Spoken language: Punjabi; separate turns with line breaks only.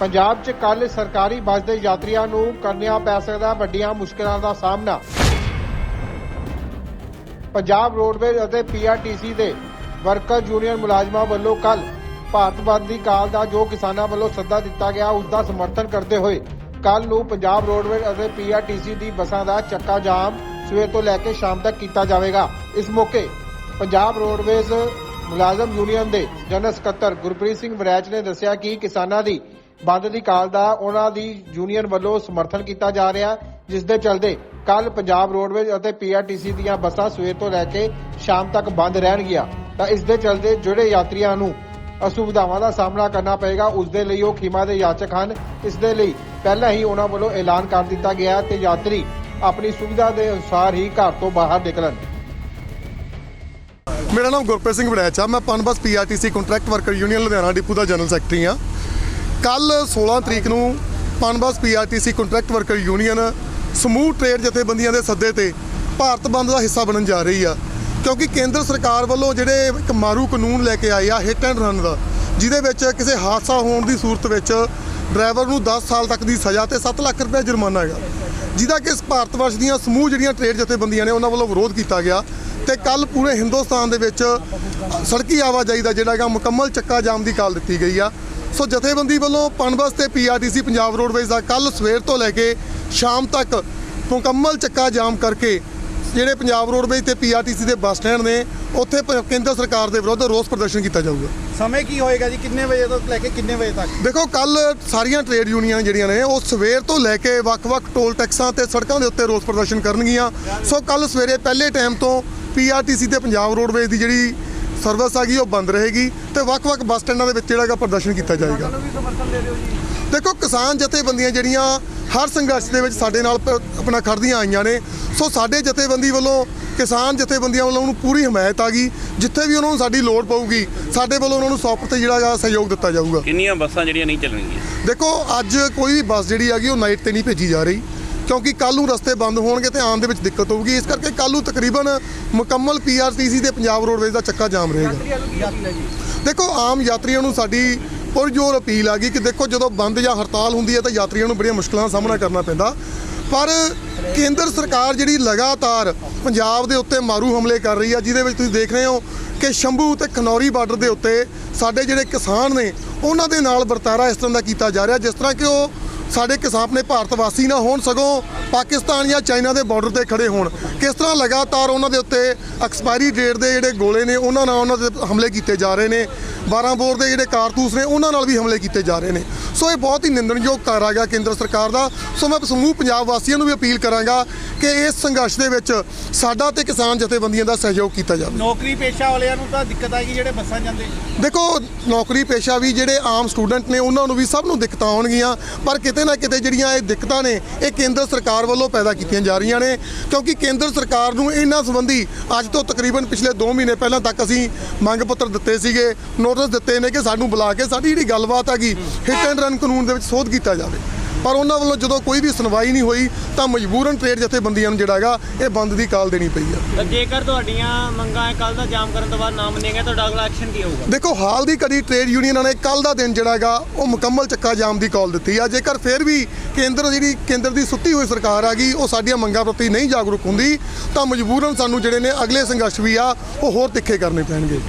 ਪੰਜਾਬ 'ਚ ਕੱਲ ਸਰਕਾਰੀ ਬੱਸ ਦੇ ਯਾਤਰੀਆਂ ਨੂੰ ਕਰਨੀਆਂ ਪੈ ਸਕਦਾ ਵੱਡੀਆਂ ਮੁਸ਼ਕਲਾਂ ਦਾ ਸਾਹਮਣਾ। ਪੰਜਾਬ ਰੋਡਵੇਜ਼ ਅਤੇ ਪੀਆਰਟੀਸੀ ਦੇ ਵਰਕਰ ਯੂਨੀਅਨ ਮੁਲਾਜ਼ਮਾਂ ਵੱਲੋਂ ਕੱਲ ਭਾਰਤ ਬੰਦ ਦੀ ਕਾਲ ਦਾ ਜੋ ਕਿਸਾਨਾਂ ਵੱਲੋਂ ਸੱਦਾ ਦਿੱਤਾ ਗਿਆ, ਉਸ ਦਾ ਸਮਰਥਨ ਕਰਦੇ ਹੋਏ ਕੱਲ ਨੂੰ ਪੰਜਾਬ ਰੋਡਵੇਜ਼ ਅਤੇ ਪੀਆਰਟੀਸੀ ਦੀ ਬੱਸਾਂ ਦਾ ਚੱਕਾ ਜਾਮ ਸਵੇਰ ਤੋਂ ਲੈ ਕੇ ਸ਼ਾਮ ਤੱਕ ਕੀਤਾ ਜਾਵੇਗਾ। ਇਸ ਮੌਕੇ ਪੰਜਾਬ ਰੋਡਵੇਜ਼ ਮੁਲਾਜ਼ਮ ਯੂਨੀਅਨ ਦੇ ਜਨਰਲ ਸਕੱਤਰ ਗੁਰਪ੍ਰੀਤ ਸਿੰਘ ਵਰੈਚ ਨੇ ਦੱਸਿਆ ਕਿ ਕਿਸਾਨਾਂ ਦੀ ਬੰਦ ਦੀ ਕਾਲ ਦਾ ਉਹਨਾਂ ਦੀ ਯੂਨੀਅਨ ਵੱਲੋਂ ਸਮਰਥਨ ਕੀਤਾ ਜਾ ਰਿਹਾ, ਜਿਸ ਦੇ ਚਲਦੇ ਕੱਲ ਪੰਜਾਬ ਰੋਡਵੇਜ਼ ਅਤੇ ਪੀਆਰਟੀਸੀ ਦੀਆਂ ਬੱਸਾਂ ਸਵੇਰ ਤੋਂ ਲੈ ਕੇ ਸ਼ਾਮ ਤੱਕ ਬੰਦ ਰਹਿਣਗੀਆਂ। ਤਾਂ ਇਸ ਦੇ ਚਲਦੇ ਜਿਹੜੇ ਯਾਤਰੀਆਂ ਨੂੰ ਅਸੁਵਿਧਾਵਾਂ ਦਾ ਸਾਹਮਣਾ ਕਰਨਾ ਪਏਗਾ, ਉਸ ਦੇ ਲਈ ਉਹ ਖੀਮਾ ਦੇ ਯਾਚਕ ਹਨ। ਇਸ ਦੇ ਲਈ ਪਹਿਲਾਂ ਹੀ ਉਹਨਾਂ ਵੱਲੋਂ ਐਲਾਨ ਕਰ ਦਿੱਤਾ ਗਿਆ ਤੇ ਯਾਤਰੀ ਆਪਣੀ ਸੁਵਿਧਾ ਦੇ ਅਨੁਸਾਰ ਹੀ ਘਰ ਤੋਂ ਬਾਹਰ ਨਿਕਲਣ।
ਮੇਰਾ ਨਾਮ ਗੁਰਪ੍ਰੀਤ ਸਿੰਘ ਵੜੈਚ ਆ ਮੈਂ PUNBUS PRTC contract worker union Ludhiana depot ਦਾ ਜਨਰਲ ਸੈਕਟਰੀ ਆ ਕੱਲ 16 ਤਰੀਕ ਨੂੰ PUNBUS PRTC contract worker union ਸਮੂਹ ਟ੍ਰੇਡ ਜਥੇਬੰਦੀਆਂ ਦੇ ਸੱਦੇ ਤੇ ਭਾਰਤ ਬੰਦ ਦਾ ਹਿੱਸਾ ਬਣਨ ਜਾ ਰਹੀ ਆ। ਕਿਉਂਕਿ ਕੇਂਦਰ ਸਰਕਾਰ ਵੱਲੋਂ ਜਿਹੜੇ ਇੱਕ ਮਾਰੂ ਕਾਨੂੰਨ ਲੈ ਕੇ ਆਏ ਆ ਹਿੱਟ ਐਂਡ ਰਨ ਦਾ, ਜਿਹਦੇ ਵਿੱਚ ਕਿਸੇ ਹਾਦਸਾ ਹੋਣ ਦੀ ਸੂਰਤ ਵਿੱਚ ਡਰਾਈਵਰ ਨੂੰ 10 ਸਾਲ ਤੱਕ ਦੀ ਸਜ਼ਾ ਤੇ 7 ਲੱਖ ਰੁਪਏ ਜੁਰਮਾਨਾ ਹੈਗਾ। ਜਿਹਦਾ ਕਿ ਇਸ ਭਾਰਤ ਵਰਸ਼ ਦੀਆਂ ਸਮੂਹ ਜਿਹੜੀਆਂ ਟ੍ਰੇਡ ਜਥੇਬੰਦੀਆਂ ਨੇ, ਉਹਨਾਂ ਵੱਲੋਂ ਵਿਰੋਧ ਕੀਤਾ ਗਿਆ ਤੇ ਕੱਲ ਪੂਰੇ ਹਿੰਦੁਸਤਾਨ ਦੇ ਵਿੱਚ ਸੜਕੀ ਆਵਾਜਾਈ ਦਾ ਜਿਹੜਾ ਹੈਗਾ ਮੁਕੰਮਲ ਚੱਕਾ ਜਾਮ ਦੀ ਕਾਲ ਦਿੱਤੀ ਗਈ ਆ। ਸੋ ਜਥੇਬੰਦੀ ਵੱਲੋਂ ਪਨਬਸ ਤੇ ਪੀਆਰਟੀਸੀ ਪੰਜਾਬ ਰੋਡਵੇਜ਼ ਦਾ ਕੱਲ ਸਵੇਰ ਤੋਂ ਲੈ ਕੇ ਸ਼ਾਮ ਤੱਕ ਮੁਕੰਮਲ ਚੱਕਾ ਜਾਮ ਕਰਕੇ ਜਿਹੜੇ ਪੰਜਾਬ ਰੋਡਵੇਜ਼ ਤੇ ਪੀਆਰਟੀਸੀ ਦੇ ਬੱਸ ਸਟੈਂਡ ਨੇ ਉੱਥੇ ਕੇਂਦਰ ਸਰਕਾਰ ਦੇ ਵਿਰੁੱਧ ਰੋਸ ਪ੍ਰਦਰਸ਼ਨ ਕੀਤਾ ਜਾਊਗਾ।
ਸਮੇਂ ਕੀ ਹੋਏਗਾ ਜੀ? ਕਿੰਨੇ ਵਜੇ ਤੋਂ ਲੈ ਕੇ ਕਿੰਨੇ ਵਜੇ ਤੱਕ?
ਦੇਖੋ ਕੱਲ ਸਾਰੀਆਂ ਟ੍ਰੇਡ ਯੂਨੀਅਨ ਜਿਹੜੀਆਂ ਨੇ ਉਹ ਸਵੇਰ ਤੋਂ ਲੈ ਕੇ ਵੱਖ-ਵੱਖ ਟੋਲ ਟੈਕਸਾਂ ਤੇ ਸੜਕਾਂ ਦੇ ਉੱਤੇ ਰੋਸ ਪ੍ਰਦਰਸ਼ਨ ਕਰਨਗੀਆਂ। ਸੋ ਕੱਲ ਸਵੇਰੇ ਪਹਿਲੇ ਟਾਈਮ ਤੋਂ ਪੀਆਰਟੀਸੀ ਤੇ ਪੰਜਾਬ ਰੋਡਵੇਜ਼ ਦੀ ਜਿਹੜੀ ਸਰਵਿਸ ਹੈਗੀ ਉਹ ਬੰਦ ਰਹੇਗੀ ਤੇ ਵੱਖ-ਵੱਖ ਬੱਸ ਸਟੈਂਡਾਂ ਦੇ ਵਿੱਚ ਜਿਹੜਾ ਹੈਗਾ ਪ੍ਰਦਰਸ਼ਨ ਕੀਤਾ ਜਾਏਗਾ। ਦੇਖੋ ਕਿਸਾਨ ਜਥੇਬੰਦੀਆਂ ਜਿਹੜੀਆਂ ਹਰ ਸੰਘਰਸ਼ ਦੇ ਵਿੱਚ ਸਾਡੇ ਨਾਲ ਪ- ਆਪਣਾ ਖੜਦੀਆਂ ਆਈਆਂ ਨੇ ਸੋ ਸਾਡੇ ਜਥੇਬੰਦੀ ਵੱਲੋਂ ਕਿਸਾਨ ਜਥੇਬੰਦੀਆਂ ਵੱਲੋਂ ਉਹਨੂੰ ਪੂਰੀ ਹਮਾਇਤ ਆ ਗਈ ਜਿੱਥੇ ਵੀ ਉਹਨਾਂ ਨੂੰ ਸਾਡੀ ਲੋੜ ਪਊਗੀ ਸਾਡੇ ਵੱਲੋਂ ਉਹਨਾਂ ਨੂੰ 100% ਜਿਹੜਾ ਸਹਿਯੋਗ ਦਿੱਤਾ ਜਾਊਗਾ।
ਕਿੰਨੀਆਂ ਬੱਸਾਂ ਜਿਹੜੀਆਂ ਨਹੀਂ ਚੱਲਣਗੀਆਂ?
ਦੇਖੋ ਅੱਜ ਕੋਈ ਵੀ ਬੱਸ ਜਿਹੜੀ ਹੈਗੀ ਉਹ ਨਾਈਟ ਤੇ ਨਹੀਂ ਭੇਜੀ ਜਾ ਰਹੀ। ਕਿਉਂਕਿ ਕੱਲ ਨੂੰ ਰਸਤੇ ਬੰਦ ਹੋਣਗੇ ਤੇ ਆਉਣ ਦੇ ਵਿੱਚ ਦਿੱਕਤ ਹੋਊਗੀ। ਇਸ ਕਰਕੇ ਕੱਲ ਨੂੰ ਤਕਰੀਬਨ ਮੁਕੰਮਲ ਪੀਆਰਟੀਸੀ ਤੇ ਪੰਜਾਬ ਰੋਡਵੇਜ਼ ਦਾ ਚੱਕਾ ਜਾਮ ਰਹੇਗਾ। ਦੇਖੋ ਆਮ ਯਾਤਰੀਆਂ ਨੂੰ ਸਾਡੀ ਪੁਰਜੋਰ ਅਪੀਲ ਆ ਗਈ ਕਿ ਦੇਖੋ ਜਦੋਂ ਬੰਦ ਜਾਂ ਹੜਤਾਲ ਹੁੰਦੀ ਹੈ ਤਾਂ ਯਾਤਰੀਆਂ ਨੂੰ ਬੜੀਆਂ ਮੁਸ਼ਕਲਾਂ ਦਾ ਸਾਹਮਣਾ ਕਰਨਾ ਪੈਂਦਾ। ਪਰ ਕੇਂਦਰ ਸਰਕਾਰ ਜਿਹੜੀ ਲਗਾਤਾਰ ਪੰਜਾਬ ਦੇ ਉੱਤੇ ਮਾਰੂ ਹਮਲੇ ਕਰ ਰਹੀ ਆ ਜਿਹਦੇ ਵਿੱਚ ਤੁਸੀਂ ਦੇਖ ਰਹੇ ਹੋ ਕਿ ਸ਼ੰਭੂ ਤੇ ਖਨੌਰੀ ਬਾਰਡਰ ਦੇ ਉੱਤੇ ਸਾਡੇ ਜਿਹੜੇ ਕਿਸਾਨ ਨੇ ਉਹਨਾਂ ਦੇ ਨਾਲ ਵਰਤਾਰਾ ਇਸ ਤਰ੍ਹਾਂ ਦਾ ਕੀਤਾ ਜਾ ਰਿਹਾ ਜਿਸ ਤਰ੍ਹਾਂ ਕਿ ਉਹ ਸਾਡੇ ਕਿਸਾਨ ਨੇ ਭਾਰਤ ਵਾਸੀ ਨਾ ਹੋਣ ਸਗੋਂ ਪਾਕਿਸਤਾਨ ਜਾਂ ਚਾਈਨਾ ਦੇ ਬਾਰਡਰ ਤੇ ਖੜੇ ਹੋਣ। ਕਿਸ ਤਰ੍ਹਾਂ ਲਗਾਤਾਰ ਉਹਨਾਂ ਦੇ ਉੱਤੇ ਐਕਸਪਾਇਰੀ ਡੇਟ ਦੇ ਜਿਹੜੇ ਗੋਲੇ ਨੇ, ਉਹਨਾਂ ਨਾਲ ਉਹਨਾਂ ਦੇ ਹਮਲੇ ਕੀਤੇ ਜਾ ਰਹੇ ਨੇ। 12 ਬੋਰ ਦੇ ਜਿਹੜੇ ਕਾਰਤੂਸ ਨੇ, ਉਹਨਾਂ ਨਾਲ ਵੀ ਹਮਲੇ ਕੀਤੇ ਜਾ ਰਹੇ ਨੇ। ਸੋ ਇਹ ਬਹੁਤ ਹੀ ਨਿੰਦਣਯੋਗ ਕਾਰਜ ਆ ਗਿਆ ਕੇਂਦਰ ਸਰਕਾਰ ਦਾ। ਸੋ ਮੈਂ ਸਮੂਹ ਪੰਜਾਬ ਵਾਸੀਆਂ ਨੂੰ ਵੀ ਅਪੀਲ ਕਰਾਂਗਾ ਕਿ ਇਸ ਸੰਘਰਸ਼ ਦੇ ਵਿੱਚ ਸਾਡਾ ਤੇ ਕਿਸਾਨ ਜਥੇਬੰਦੀਆਂ ਦਾ ਸਹਿਯੋਗ ਕੀਤਾ ਜਾਵੇ।
ਨੌਕਰੀ ਪੇਸ਼ਾ ਵਾਲਿਆਂ ਨੂੰ ਤਾਂ ਦਿੱਕਤ ਆਏਗੀ ਜਿਹੜੇ ਬੱਸਾਂ ਜਾਂਦੇ।
ਦੇਖੋ ਨੌਕਰੀ ਪੇਸ਼ਾ ਵੀ ਜਿਹੜੇ ਆਮ ਸਟੂਡੈਂਟ ਨੇ ਉਹਨਾਂ ਨੂੰ ਵੀ ਸਭ ਨੂੰ ਦਿੱਕਤਾਂ ਆਉਣਗੀਆਂ ਪਰ ਕਿਤੇ ਨਾ ਕਿਤੇ ਜਿਹੜੀਆਂ ਇਹ ਦਿੱਕਤਾਂ ਨੇ ਇਹ ਕੇਂਦਰ ਸਰਕਾਰ ਵੱਲੋਂ ਪੈਦਾ ਕੀਤੀਆਂ ਜਾ ਰਹੀਆਂ ਨੇ ਕਿਉਂਕਿ ਕੇਂਦਰ ਸਰਕਾਰ ਨੂੰ ਇਹਨਾਂ ਸੰਬੰਧੀ ਅੱਜ ਤੋਂ ਤਕਰੀਬਨ ਪਿਛਲੇ 2 ਮਹੀਨੇ ਪਹਿਲਾਂ ਤੱਕ ਅਸੀਂ ਮੰਗ ਪੱਤਰ ਦਿੱਤੇ ਸੀਗੇ ਨੋਟਿਸ ਦਿੱਤੇ ਨੇ ਕਿ ਸਾਨੂੰ ਬੁਲਾ ਕੇ ਸਾਡੀ ਜਿਹੜੀ ਗੱਲਬਾਤ ਹੈਗੀ ਹਿੱਟ ਐਂਡ ਰਨ ਕਾਨੂੰਨ ਦੇ ਵਿੱਚ ਸੋਧ ਕੀਤਾ ਜਾਵੇ। ਪਰ ਉਹਨਾਂ ਵੱਲੋਂ ਜਦੋਂ ਕੋਈ ਵੀ ਸੁਣਵਾਈ ਨਹੀਂ ਹੋਈ ਤਾਂ ਮਜਬੂਰਨ ਟ੍ਰੇਡ ਜਥੇਬੰਦੀਆਂ ਨੂੰ ਜਿਹੜਾ ਹੈਗਾ ਇਹ ਬੰਦ ਦੀ ਕਾਲ ਦੇਣੀ ਪਈ ਆ।
ਜੇਕਰ ਤੁਹਾਡੀਆਂ ਮੰਗਾਂ ਕੱਲ ਦਾ ਜਾਮ ਕਰਨ ਤੋਂ ਬਾਅਦ ਨਾ ਮੰਨੇਗਾ ਤੁਹਾਡਾ ਅਗਲਾ ਐਕਸ਼ਨ ਕੀ ਹੋਊਗਾ?
ਦੇਖੋ ਹਾਲ ਦੀ ਕੜੀ ਟ੍ਰੇਡ ਯੂਨੀਅਨਾਂ ਨੇ ਕੱਲ ਦਾ ਦਿਨ ਜਿਹੜਾ ਹੈਗਾ ਉਹ ਮੁਕੰਮਲ ਚੱਕਾ ਜਾਮ ਦੀ ਕਾਲ ਦਿੱਤੀ ਆ। ਜੇਕਰ ਫਿਰ ਵੀ ਕੇਂਦਰ ਜਿਹੜੀ ਕੇਂਦਰ ਦੀ ਸੁੱਤੀ ਹੋਈ ਸਰਕਾਰ ਆ ਗਈ ਉਹ ਸਾਡੀਆਂ ਮੰਗਾਂ ਪ੍ਰਤੀ ਨਹੀਂ ਜਾਗਰੂਕ ਹੁੰਦੀ ਤਾਂ ਮਜਬੂਰਨ ਸਾਨੂੰ ਜਿਹੜੇ ਨੇ ਅਗਲੇ ਸੰਘਰਸ਼ ਵੀ ਆ ਉਹ ਹੋਰ ਤਿੱਖੇ ਕਰਨੇ ਪੈਣਗੇ।